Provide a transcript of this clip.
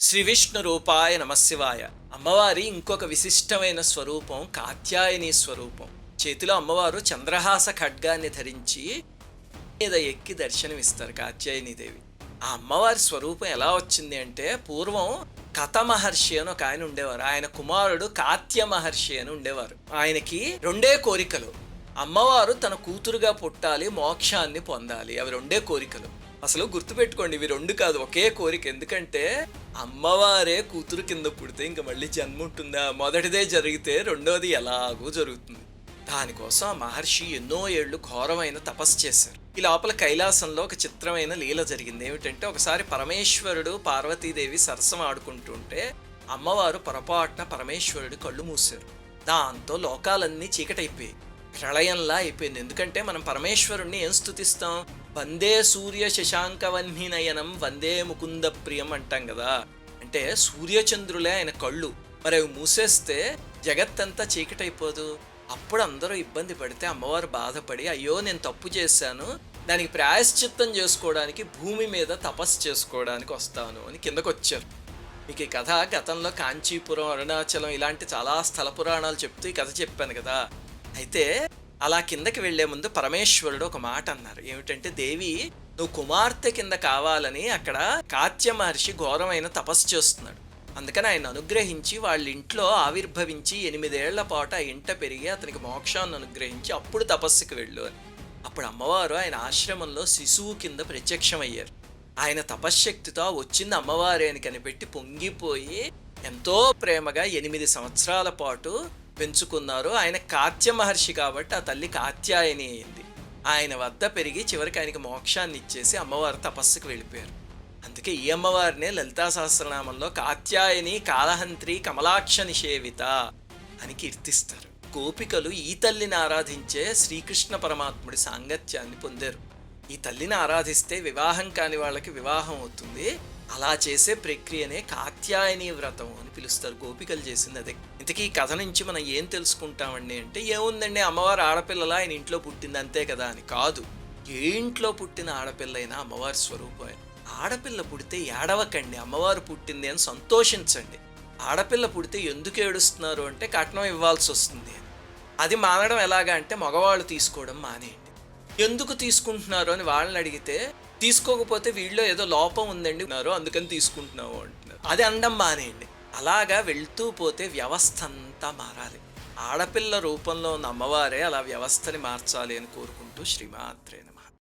శ్రీ విష్ణు రూపాయ నమశివాయ అమ్మవారి ఇంకొక విశిష్టమైన స్వరూపం కాత్యాయని స్వరూపం. చేతిలో అమ్మవారు చంద్రహాస ఖడ్గాన్ని ధరించి మీద ఎక్కి దర్శనమిస్తారు కాత్యాయని దేవి. ఆ అమ్మవారి స్వరూపం ఎలా వచ్చింది అంటే పూర్వం కథ మహర్షి అని ఒక ఆయన ఉండేవారు. ఆయన కుమారుడు కాత్య మహర్షి అని ఉండేవారు. ఆయనకి రెండే కోరికలు. అమ్మవారు తన కూతురుగా పుట్టాలి మోక్షాన్ని పొందాలి. అవి రెండే కోరికలు. అసలు గుర్తుపెట్టుకోండి ఇవి రెండు కాదు ఒకే కోరిక. ఎందుకంటే అమ్మవారే కూతురు కింద పుడితే ఇంకా మళ్ళీ జన్మ ఉంటుందా? మొదటిదే జరిగితే రెండోది ఎలాగో జరుగుతుంది. దానికోసం ఆ మహర్షి ఎన్నో ఏళ్ళు ఘోరమైన తపస్సు చేశారు. ఈ లోపల కైలాసంలో ఒక చిత్రమైన లీల జరిగింది. ఏమిటంటే ఒకసారి పరమేశ్వరుడు పార్వతీదేవి సరసం ఆడుకుంటుంటే అమ్మవారు పొరపాటున పరమేశ్వరుడు కళ్ళు మూశారు. దాంతో లోకాలన్నీ చీకటైపోయాయి. ప్రళయంలా అయిపోయింది. ఎందుకంటే మనం పరమేశ్వరుణ్ణి ఏం స్థుతిస్తాం వందే సూర్య శశాంకవన్నినయనం వందే ముకుంద ప్రియం అంటాం కదా. అంటే సూర్యచంద్రులే ఆయన కళ్ళు. మరి అవి మూసేస్తే జగత్తంతా చీకటైపోదు. అప్పుడు అందరూ ఇబ్బంది పడితే అమ్మవారు బాధపడి అయ్యో నేను తప్పు చేశాను దానికి ప్రాయశ్చిత్తం చేసుకోవడానికి భూమి మీద తపస్సు చేసుకోవడానికి వస్తాను అని కిందకు వచ్చారు మీకు ఈ కథ గతంలో కాంచీపురం అరుణాచలం ఇలాంటి చాలా స్థల పురాణాలు చెప్తూ ఈ కథ చెప్పాను కదా. అయితే అలా కిందకి వెళ్ళే ముందు పరమేశ్వరుడు ఒక మాట అన్నారు. ఏమిటంటే దేవి నువ్వు కుమార్తె కింద కావాలని అక్కడ కాత్య మహర్షి ఘోరమైన తపస్సు చేస్తున్నాడు. అందుకని ఆయన అనుగ్రహించి వాళ్ళ ఇంట్లో ఆవిర్భవించి ఎనిమిదేళ్ళ పాటు ఆ ఇంట పెరిగి అతనికి మోక్షాన్ని అనుగ్రహించి అప్పుడు తపస్సుకి వెళ్ళు అని. అప్పుడు అమ్మవారు ఆయన ఆశ్రమంలో శిశువు కింద ప్రత్యక్షమయ్యారు. ఆయన తపశ్శక్తితో వచ్చింది అమ్మవారే అని కనిపెట్టి పొంగిపోయి ఎంతో ప్రేమగా ఎనిమిది సంవత్సరాల పాటు పెంచుకున్నారు. ఆయన కాత్య మహర్షి కాబట్టి ఆ తల్లి కాత్యాయని అయింది. ఆయన వద్ద పెరిగి చివరికి ఆయనకి మోక్షాన్ని ఇచ్చేసి అమ్మవారు తపస్సుకు వెళ్ళిపోయారు. అందుకే ఈ అమ్మవారినే లలితా సహస్రనామంలో కాత్యాయని కాలహంత్రి కమలాక్ష నిషేవిత అని కీర్తిస్తారు. గోపికలు ఈ తల్లిని ఆరాధించే శ్రీకృష్ణ పరమాత్ముడి సాంగత్యాన్ని పొందారు. ఈ తల్లిని ఆరాధిస్తే వివాహం కాని వాళ్ళకి వివాహం అవుతుంది. అలా చేసే ప్రక్రియనే కాత్యాయని వ్రతం అని పిలుస్తారు. గోపికలు చేసింది అదే. ఇంతకీ ఈ కథ నుంచి మనం ఏం తెలుసుకుంటామండి అంటే ఏముందండి అమ్మవారు ఆడపిల్లల ఆయన ఇంట్లో పుట్టింది అంతే కదా అని కాదు. ఏ ఇంట్లో పుట్టిన ఆడపిల్లైనా అమ్మవారి స్వరూపమే. ఆడపిల్ల పుడితే ఏడవకండి అమ్మవారు పుట్టింది అని సంతోషించండి. ఆడపిల్ల పుడితే ఎందుకు ఏడుస్తున్నారు అంటే కట్నం ఇవ్వాల్సి వస్తుంది అని. అది మానడం ఎలాగా అంటే మగవాళ్ళు తీసుకోవడం మానేయండి. ఎందుకు తీసుకుంటున్నారు అని వాళ్ళని అడిగితే తీసుకోకపోతే వీళ్ళలో ఏదో లోపం ఉందండి ఉన్నారు అందుకని తీసుకుంటున్నావు అంటున్నారు. అది అండం మానేయండి. అలాగా వెళ్తూ పోతే వ్యవస్థ అంతా మారాలి. ఆడపిల్ల రూపంలో ఉన్న అమ్మవారే అలా వ్యవస్థని మార్చాలి అని కోరుకుంటూ శ్రీమాత్రే